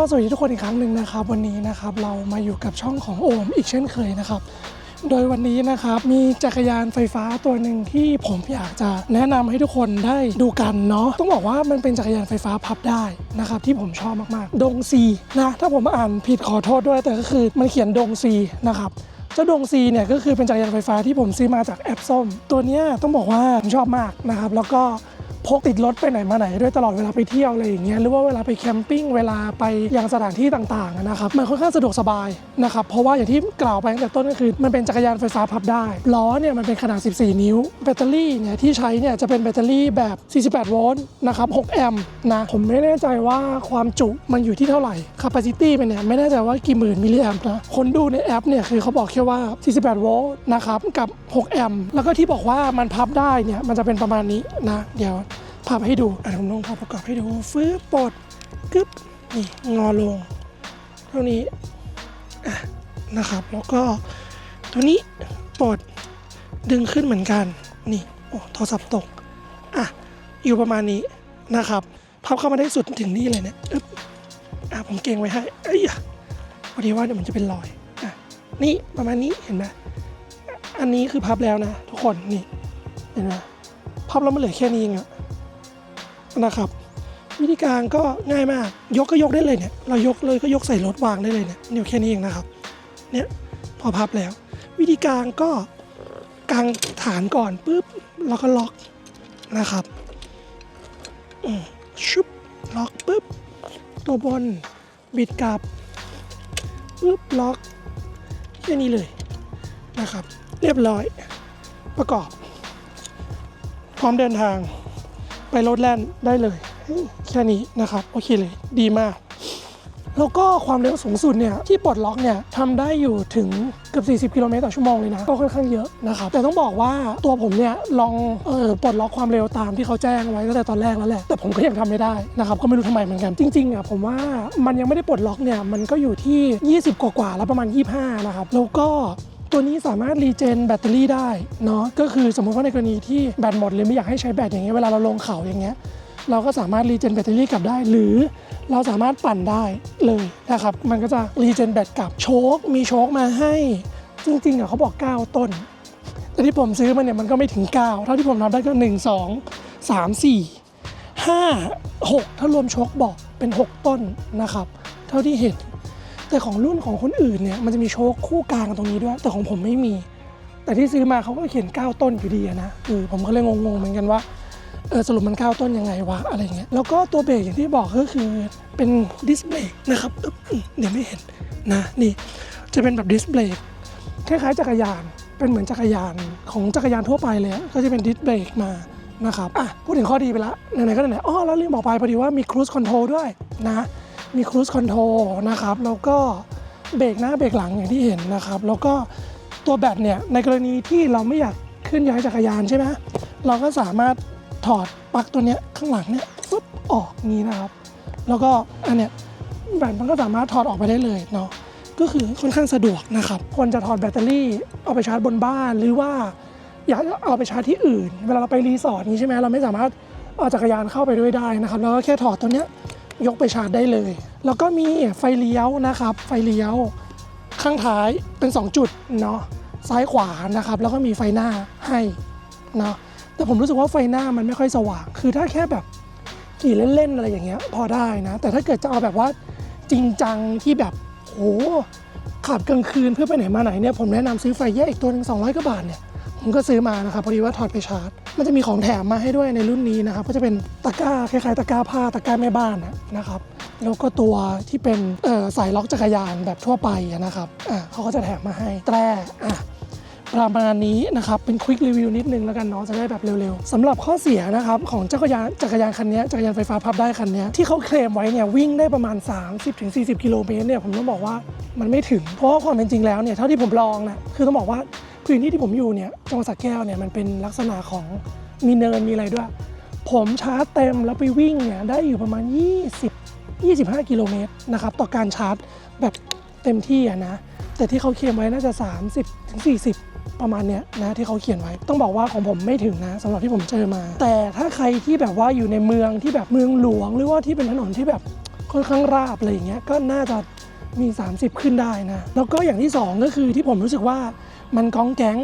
็สวัสดีทุกคนอีกครั้งหนึ่งนะครับ วันนี้นะครับเรามาอยู่กับช่องของโอมอีกเช่นเคยนะครับ โดยวันนี้นะครับมีจักรยานไฟฟ้าตัวหนึ่งที่ผมอยากจะแนะนำให้ทุกคนได้ดูกันเนาะต้องบอกว่ามันเป็นจักรยานไฟฟ้าพับได้นะครับที่ผมชอบมากๆ ดงซีนะถ้าผมอ่านผิดขอโทษด้วยแต่ก็คือมันเขียนดงซีนะครับเจ้าดงซีเนี่ยก็คือเป็นจักรยานไฟฟ้าที่ผมซื้อมาจากแอปส้ม ตัวเนี้ยต้องบอกว่าผมชอบมากนะครับแล้วก็ พกติดรถไปไหนมาไหนด้วยตลอดเวลาไปเที่ยวอะไรอย่างเงี้ยหรือว่าเวลาไปแคมปิ้งเวลาไปยังสถานที่ต่างๆนะครับมันค่อนข้างสะดวกสบายนะครับเพราะว่าอย่างที่กล่าวไปตั้งแต่ต้นก็คือมันเป็นจักรยานไฟฟ้าพับได้ล้อเนี่ยมันเป็นขนาด 14 นิ้ว แบตเตอรี่เนี่ยที่ใช้เนี่ยจะเป็นแบตเตอรี่แบบ 48 โวลต์นะครับ 6 แอมป์นะผมไม่แน่ใจว่าความจุมันอยู่ที่เท่าไหร่ capacity มันเนี่ยไม่แน่ใจว่ากี่หมื่นมิลลิแอมป์นะคนดูในแอปเนี่ยคือเขาบอกแค่ว่า 48 โวลต์นะครับกับ 6 แอมป์แล้วก็ที่บอกว่ามันพับได้เนี่ยมันจะเป็นประมาณนี้นะเดี๋ยว ภาพให้ดูอะผมลองภาพประกอบให้ดูฟื้นปลดกึ๊บนี่งอลงเท่านี้อะนะครับ แล้วก็ตัวนี้ปลดดึงขึ้นเหมือนกันนี่โอ้โทรศัพท์ตกอะอยู่ประมาณนี้นะครับพับเข้ามาได้สุดถึงนี่เลยเนี่ยอึ๊บอะผมเก่งไว้ให้เอ้ยอะพอดีว่าเดี๋ยวมันจะเป็นรอยอะนี่ประมาณนี้เห็นไหมอันนี้คือพับแล้วนะ ทุกคนนี่เห็นไหมพับแล้วมันเหลือแค่นี้เองอะ นะครับ วิธีการก็ง่ายมากยกก็ยกได้เลยเนี่ยเรายกเลยก็ยกใส่รถวางได้เลยเนี่ยเดี๋ยวแค่นี้เองนะครับเนี่ยพอพับแล้ว วิธีการก็กางฐานก่อนปุ๊บแล้วก็ล็อกนะครับชุบล็อกปุ๊บตัวบนบิดกลับปุ๊บล็อกแค่นี้เลยนะครับ เรียบร้อยประกอบ พร้อมเดินทาง ไปรถแล่นได้เลย แค่นี้นะครับ โอเคเลยดีมากแล้วก็ความเร็วสูงสุดเนี่ยที่ปลดล็อกเนี่ยทำได้อยู่ถึงเกือบ40 กิโลเมตรต่อชั่วโมงเลยนะก็ค่อนข้างเยอะนะครับแต่ต้องบอกว่าตัวผมเนี่ยลองเออปลดล็อกความเร็วตามที่เขาแจ้งไว้ตั้งแต่ตอนแรกแล้วแหละแต่ผมก็ยังทำไม่ได้นะครับก็ไม่รู้ทำไมเหมือนกันจริงๆอะผมว่ามันยังไม่ได้ปลดล็อกเนี่ยมันก็อยู่ที่ 20 กว่าๆแล้วประมาณ 25นะครับแล้วก็ ตัวนี้สามารถรีเจนแบตเตอรี่ได้เนาะก็คือสมมุติว่าในกรณีที่แบตหมดหรือไม่อยากให้ใช้แบตอย่างเงี้ยเวลาเราลงเขาอย่างเงี้ยเราก็สามารถรีเจนแบตเตอรี่กลับได้ หรือเราสามารถปั่นได้เลยนะครับ มันก็จะรีเจนแบตกลับโชคมีโชคมาให้จริงๆอะเขาบอก 9 ต้น แต่ที่ผมซื้อมาเนี่ยมันก็ไม่ถึง 9 เท่าที่ผมนับได้ก็ 1 2 3 4 5 6 ถ้ารวมโชคบอกเป็น 6 ต้นนะครับ เท่าที่เห็น แต่ของรุ่นของคนอื่นเนี่ยมันจะมีโชคคู่กลางตรงนี้ด้วย แต่ของผมไม่มี แต่ที่ซื้อมาเขาก็เขียน 9 ต้นอยู่ดีนะเออผมก็เลยงงๆเหมือนกันว่าเออสรุปมัน9ต้นยังไงวะอะไรเงี้ยแล้วก็ตัวเบรกอย่างที่บอกก็คือเป็นดิสเบรกนะครับเดี๋ยวไม่เห็นนะนี่จะเป็นแบบดิสเบรกคล้ายๆจักรยานเป็นเหมือนจักรยานของจักรยานทั่วไปเลยก็จะเป็นดิสเบรกมานะครับอะพูดถึงข้อดีไปละไหนๆก็ไหนๆอ๋อแล้วลืมบอกไปพอดีว่ามีครู i คอนโทรลด้วยนะ มีครู i คอนโทรนะครับ แล้วก็เบรกหน้าเบรกหลังอย่างที่เห็นนะครับ แล้วก็ตัวแบตเนี่ยในกรณีที่เราไม่อยากเคลื่อนย้ายจักรยานใช่ไหมเราก็สามารถถอดปลั๊กตัวเนี้ยข้างหลังเนี่ยปุ๊บออกนี้นะครับ แล้วก็อันเนี้ยแบตมันก็สามารถถอดออกไปได้เลยเนาะก็คือค่อนข้างสะดวกนะครับควรจะถอดแบตเตอรี่เอาไปชาร์จบนบ้าน หรือว่าอยากเอาไปชาร์จที่อื่น เวลาเราไปรีสอร์ทนี้ใช่ไหมเราไม่สามารถเอาจักรยานเข้าไปด้วยได้นะครับ แล้วก็แค่ถอดตัวเนี้ย ยกไปชาร์จได้เลย แล้วก็มีไฟเลี้ยวนะครับ ไฟเลี้ยว ข้างท้ายเป็น 2 จุดเนาะซ้ายขวานะครับ แล้วก็มีไฟหน้าให้เนาะแต่ผมรู้สึกว่าไฟหน้ามันไม่ค่อยสว่าง คือถ้าแค่แบบขี่เล่นๆอะไรอย่างเงี้ยพอได้นะ แต่ถ้าเกิดจะเอาแบบว่าจริงจังที่แบบโหขับกลางคืนเพื่อไปไหนมาไหนเนี่ยผมแนะนำซื้อไฟแยกอีกตัวหนึ่ง200กว่าบาทเนี่ย ผมก็ซื้อมานะครับพอดีว่าถอดไปชาร์จ มันจะมีของแถมมาให้ด้วยในรุ่นนี้นะครับก็จะเป็นตะกร้าคล้ายๆตะกร้าผ้าตะกร้าแม่บ้านนะครับแล้วก็ตัวที่เป็นสายล็อกจักรยานแบบทั่วไปนะครับอะเขาก็จะแถมมาให้แตรอะประมาณนี้นะครับ เป็นควิกรีวิวนิดนึงแล้วกันเนาะจะได้แบบเร็วๆสำหรับข้อเสียนะครับ ของจักรยานจักรยานคันนี้จักรยานไฟฟ้าพับได้คันนี้ที่เขาเคลมไว้เนี่ยวิ่งได้ประมาณ 30-40 กิโลเมตรเนี่ยผมต้องบอกว่ามันไม่ถึง เพราะความเป็นจริงแล้วเนี่ยเท่าที่ผมลองนะคือต้องบอกว่า พื้นที่ที่ผมอยู่เนี่ยจังหวัดสระแก้วเนี่ยมันเป็นลักษณะของมีเนินมีอะไรด้วย ผมชาร์จเต็มแล้วไปวิ่งเนี่ยได้อยู่ประมาณ 20 25 กิโลเมตรนะครับต่อการชาร์จแบบเต็มที่อะนะ แต่ที่เขาเขียนไว้น่าจะ 30ถึง40 ประมาณเนี้ยนะที่เขาเขียนไว้ ต้องบอกว่าของผมไม่ถึงนะสำหรับที่ผมเจอมา แต่ถ้าใครที่แบบว่าอยู่ในเมืองที่แบบเมืองหลวง หรือว่าที่เป็นถนนที่แบบค่อนข้างราบอะไรอย่างเงี้ยก็น่าจะมี 30 ขึ้นได้นะ แล้วก็อย่างที่สองก็คือที่ผมรู้สึกว่า มันก้องแก๊ง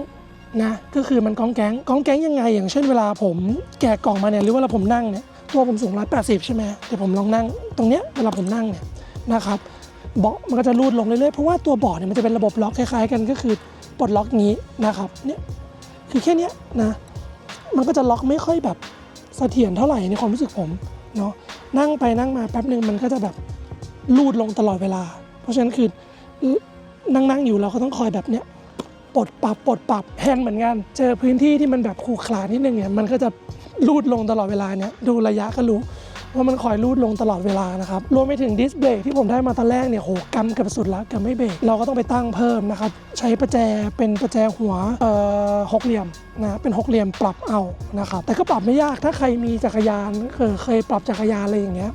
นะก็คือมันก้องแก๊งก้องแก๊งยังไง อย่างเช่นเวลาผมแกะกล่องมาเนี่ยหรือเวลาผมนั่งเนี่ยตัวผมสูง180ใช่ไหมเดี๋ยวผมลองนั่งตรงเนี้ยเวลาผมนั่งเนี่ยนะครับเบาะมันก็จะรูดลงเรื่อยๆเพราะว่าตัวเบาะเนี่ยมันจะเป็นระบบล็อกคล้ายๆกันก็คือปลดล็อกนี้นะครับเนี่ยคือแค่นี้นะมันก็จะล็อกไม่ค่อยแบบเสถียรเท่าไหร่ในความรู้สึกผมเนาะนั่งไปนั่งมาแป๊บหนึ่งมันก็จะแบบรูดลงตลอดเวลา เพราะฉะนั้นคือนั่งนั่งๆอยู่เราก็ต้องคอยแบบเนี้ย ปลดปรับปลดปรับแฮนเหมือนกัน เจอพื้นที่ที่มันแบบขรุขระนิดนึงเนี่ยมันก็จะลูดลงตลอดเวลาเนี่ยดูระยะก็รู้ว่ามันคอยลูดลงตลอดเวลานะครับ รวมไปถึงดิสเบรกที่ผมได้มาตอนแรกเนี่ยโหกำเกับสุดแล้วกำไม่เบรกเราก็ต้องไปตั้งเพิ่มนะครับ ใช้ประแจเป็นประแจหัวเอ่อหกเหลี่ยมนะเป็นหกเหลี่ยมปรับเอานะครับ แต่ก็ปรับไม่ยากถ้าใครมีจักรยานเคยปรับจักรยานอะไรอย่างเงี้ย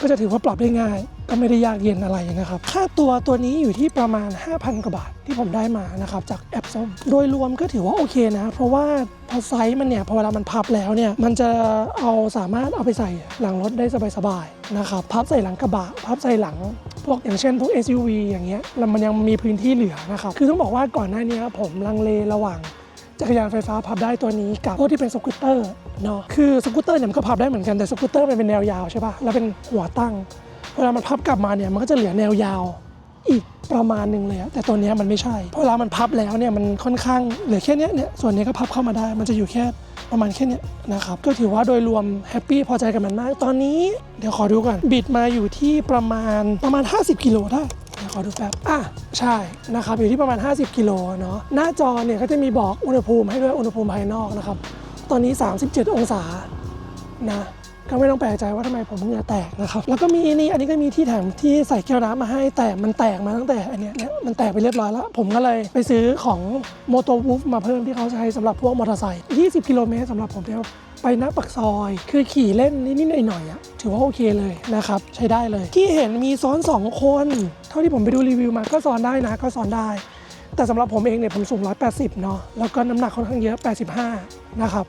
ก็จะถือว่าปรับได้ง่าย ก็ไม่ได้ยากเย็นอะไรนะครับ ค่าตัวตัวนี้อยู่ที่ประมาณ 5,000 กว่าบาทที่ผมได้มานะครับจากแอปส้ม โดยรวมก็ถือว่าโอเคนะ เพราะว่าพอไซส์มันเนี่ยพอเวลามันพับแล้วเนี่ยมันจะเอาสามารถเอาไปใส่หลังรถได้สบายๆนะครับพับใส่หลังกระบะ พับใส่หลังพวกอย่างเช่นพวก SUV อย่างเงี้ยแล้วมันยังมีพื้นที่เหลือนะครับคือต้องบอกว่าก่อนหน้านี้ผมลังเลระหว่างจักรยานไฟฟ้าพับได้ตัวนี้กับพวกที่เป็นสกูตเตอร์เนาะคือสกูตเตอร์เนี่ยมันก็พับได้เหมือนกันแต่สกูตเตอร์มันเป็นแนวยาวใช่ปะแล้วเป็นหัวตั้ง เวลามันพับกลับมาเนี่ยมันก็จะเหลือแนวยาวอีกประมาณหนึ่งเลยแต่ตัวนี้มันไม่ใช่เพราะเวลามันพับแล้วเนี่ยมันค่อนข้างเหลือแค่นี้เนี่ยส่วนนี้ก็พับเข้ามาได้ มันจะอยู่แค่ประมาณแค่นี้นะครับก็ถือว่าโดยรวมแฮปปี้พอใจกับมันมาก ตอนนี้เดี๋ยวขอดูก่อนบิดมาอยู่ที่ประมาณประมาณ 50 กิโลได้เดี๋ยวขอดูแป๊บอะใช่นะครับอยู่ที่ประมาณ 50 กิโลเนาะหน้าจอเนี่ยก็จะมีบอกอุณหภูมิให้ด้วยอุณหภูมิภายนอกนะครับตอนนี้ 37 องศานะ ก็ไม่ต้องแปลกใจว่าทำไมผมเหงื่อแตกนะครับ แล้วก็มีนี่อันนี้ก็มีที่แถมที่ใส่แก้วน้ำมาให้แต่มันแตกมาตั้งแต่อันเนี้ยเนี่ยมันแตกไปเรียบร้อยแล้ว ผมก็เลยไปซื้อของโมโตวูฟมาเพิ่มที่เขาใช้สำหรับพวกมอเตอร์ไซค์ 20 กิโลเมตรสำหรับผมเนี่ยไปน้าปักซอย คือขี่เล่นนิดๆหน่อยๆอะถือว่าโอเคเลยนะครับ ใช้ได้เลย ที่เห็นมีซ้อน 2 คน เท่าที่ผมไปดูรีวิวมาก็ซ้อนได้นะก็ซ้อนได้ แต่สำหรับผมเองเนี่ยผมสูง 180 เนาะแล้วก็น้ำหนักค่อนข้างเยอะ 85 นะครับ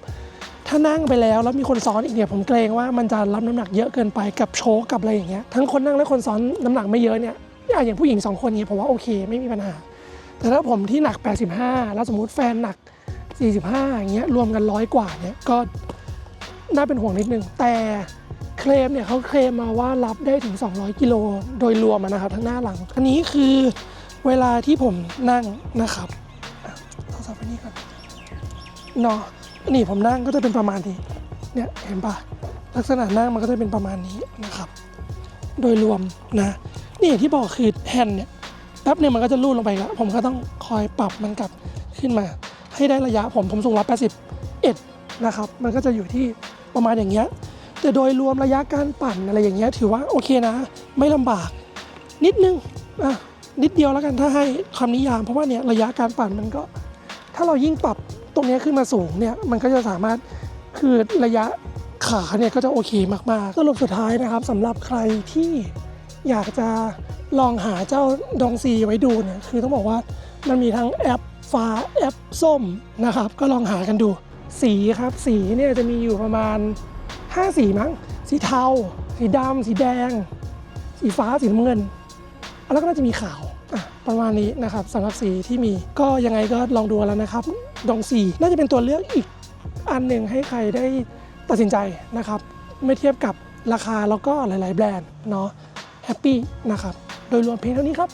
ถ้านั่งไปแล้วแล้วมีคนซ้อนอีกเนี่ยผมเกรงว่ามันจะรับน้ำหนักเยอะเกินไปกับโชคกับอะไรอย่างเงี้ยทั้งคนนั่งและคนซ้อนน้ำหนักไม่เยอะเนี่ยอะอย่างผู้หญิงสองคนนี้ผมว่าโอเคไม่มีปัญหา แต่ถ้าผมที่หนัก 85 แล้วสมมุติแฟนหนัก 45อย่างเงี้ยรวมกันร้อยกว่าเนี่ยก็น่าเป็นห่วงนิดนึงแต่เคลมเนี่ยเขาเคลมมาว่ารับได้ถึง 200 กิโลโดยรวมนะครับทั้งหน้าหลัง อันนี้คือเวลาที่ผมนั่งนะครับอะโทรศัพท์ไปนี่ก่อนเนาะ นี่ผมนั่งก็จะเป็นประมาณนี้ เนี่ยเห็นปะลักษณะนั่งมันก็จะเป็นประมาณนี้นะครับ โดยรวมนะ นี่ที่บอกคือแฮนด์เนี่ยแป๊บหนึงมันก็จะลูดลงไปแล้วผมก็ต้องคอยปรับมันกลับขึ้นมา ให้ได้ระยะผมผมสูง181นะครับ มันก็จะอยู่ที่ประมาณอย่างเงี้ยแต่โดยรวมระยะการปั่นอะไรอย่างเงี้ยถือว่าโอเคนะ ไม่ลำบาก นิดนึงอะนิดเดียวแล้วกันถ้าให้คำนิยาม เพราะว่าเนี่ยระยะการปั่นมันก็ ถ้าเรายิ่งปรับ ตรงนี้ขึ้นมาสูงเนี่ยมันก็จะสามารถคือระยะขาเนี่ยก็จะโอเคมากๆสรุปสุดท้ายนะครับสำหรับใครที่อยากจะลองหาเจ้าดองซีไว้ดูเนี่ยคือต้องบอกว่ามันมีทั้งแอปฟ้าแอปส้มนะครับ ก็ลองหากันดู สีครับ สีเนี่ยจะมีอยู่ประมาณ 5 สีมั้ง สีเทา สีดำสีแดง สีฟ้าสีน้ำเงิน แล้วก็น่าจะมีขาวอะประมาณนี้นะครับสำหรับสีที่มีก็ยังไงก็ลองดูแล้วนะครับ ดองสีน่าจะเป็นตัวเลือกอีกอันหนึ่งให้ใครได้ตัดสินใจนะครับ ไม่เทียบกับราคาแล้วก็หลาย ๆ แบรนด์เนาะแฮปปี้นะครับ โดยรวมเพียงเท่านี้ครับ